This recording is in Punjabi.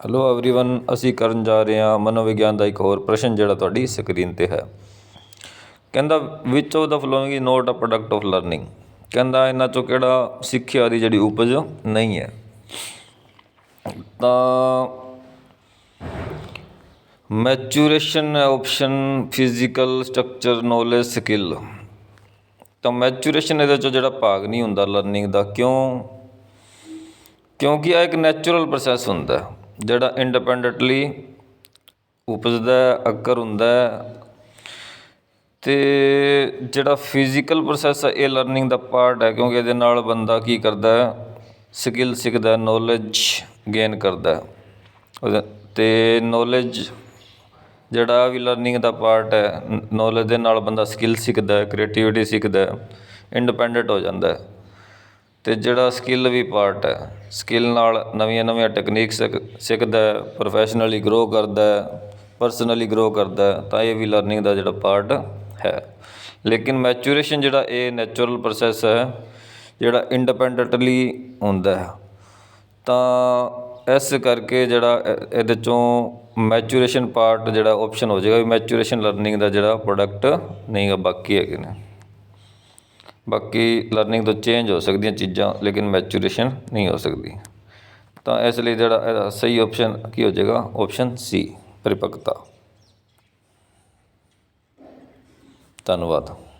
ਹੈਲੋ एवरीवन ਅਸੀਂ ਕਰਨ ਜਾ ਰਹੇ ਹਾਂ ਮਨੋਵਿਗਿਆਨ ਦਾ ਇੱਕ ਹੋਰ ਪ੍ਰਸ਼ਨ ਜਿਹੜਾ ਤੁਹਾਡੀ ਸਕਰੀਨ ਤੇ ਹੈ ਕਹਿੰਦਾ which of the following is not a product of learning ਕਹਿੰਦਾ ਇਹਨਾਂ ਚੋਂ ਕਿਹੜਾ ਸਿੱਖਿਆ ਦੀ ਜਿਹੜੀ ਉਪਜ ਨਹੀਂ ਹੈ ਤਾਂ maturation option physical structure knowledge skill ਤਾਂ ਮੈਚੂਰੇਸ਼ਨ ਇਹਦੇ ਚੋਂ ਜਿਹੜਾ ਭਾਗ ਨਹੀਂ ਹੁੰਦਾ ਲਰਨਿੰਗ ਦਾ ਕਿਉਂ ਕਿਉਂਕਿ ਇਹ ਇੱਕ ਨੈਚੁਰਲ ਪ੍ਰੋਸੈਸ ਹੁੰਦਾ ਹੈ, ਜਿਹੜਾ ਇੰਡੀਪੈਂਡੈਂਟਲੀ ਉਪਜਦਾ ਅੱਕਰ ਹੁੰਦਾ ਅਤੇ ਜਿਹੜਾ ਫਿਜ਼ੀਕਲ ਪ੍ਰੋਸੈਸ ਹੈ, ਇਹ ਲਰਨਿੰਗ ਦਾ ਪਾਰਟ ਹੈ ਕਿਉਂਕਿ ਇਹਦੇ ਨਾਲ ਬੰਦਾ ਕੀ ਕਰਦਾ ਸਕਿੱਲ ਸਿੱਖਦਾ ਨੌਲੇਜ ਗੇਨ ਕਰਦਾ ਹੈ। ਉਹਦੇ- ਤੇ ਨੋਲੇਜ ਜਿਹੜਾ ਵੀ ਲਰਨਿੰਗ ਦਾ ਪਾਰਟ ਹੈ ਨੌਲੇਜ ਦੇ ਨਾਲ ਬੰਦਾ ਸਕਿੱਲ ਸਿੱਖਦਾ ਕ੍ਰੀਏਟੀਵਿਟੀ ਸਿੱਖਦਾ ਇੰਡੀਪੈਂਡੈਂਟ ਹੋ ਜਾਂਦਾ ਅਤੇ ਜਿਹੜਾ ਸਕਿੱਲ ਵੀ ਪਾਰਟ ਹੈ ਸਕਿੱਲ ਨਾਲ ਨਵੀਆਂ ਨਵੀਆਂ ਟੈਕਨੀਕ ਸਿੱਖ, ਸਿੱਖਦਾ ਪ੍ਰੋਫੈਸ਼ਨਲੀ ਗਰੋ ਕਰਦਾ ਪਰਸਨਲੀ ਗਰੋ ਕਰਦਾ ਤਾਂ ਇਹ ਵੀ ਲਰਨਿੰਗ ਦਾ ਜਿਹੜਾ ਪਾਰਟ ਹੈ। ਲੇਕਿਨ ਮੈਚੂਰੇਸ਼ਨ ਜਿਹੜਾ ਇਹ ਨੈਚੁਰਲ ਪ੍ਰੋਸੈਸ ਹੈ, ਜਿਹੜਾ ਇੰਡੀਪੈਂਡੈਂਟਲੀ ਹੁੰਦਾ ਹੈ। ਤਾਂ ਇਸ ਕਰਕੇ ਜਿਹੜਾ ਇਹਦੇ ਚੋਂ ਮੈਚੂਰੇਸ਼ਨ ਪਾਰਟ ਜਿਹੜਾ ਆਪਸ਼ਨ ਹੋ ਜਾਏਗਾ ਵੀ ਮੈਚੂਰੇਸ਼ਨ ਲਰਨਿੰਗ ਦਾ ਜਿਹੜਾ ਪ੍ਰੋਡਕਟ ਨਹੀਂ ਗਾ ਬਾਕੀ ਹੈਗੇ ਨੇ। ਬਾਕੀ ਲਰਨਿੰਗ ਤੋਂ ਚੇਂਜ ਹੋ ਸਕਦੀਆਂ ਚੀਜ਼ਾਂ, ਲੇਕਿਨ ਮੈਚੂਰੇਸ਼ਨ ਨਹੀਂ ਹੋ ਸਕਦੀ। ਤਾਂ ਇਸ ਲਈ ਜਿਹੜਾ ਇਹਦਾ ਸਹੀ ਆਪਸ਼ਨ ਕੀ ਹੋ ਜਾਏਗਾ? ਆਪਸ਼ਨ ਸੀ ਪਰਿਪਕਤਾ। ਧੰਨਵਾਦ।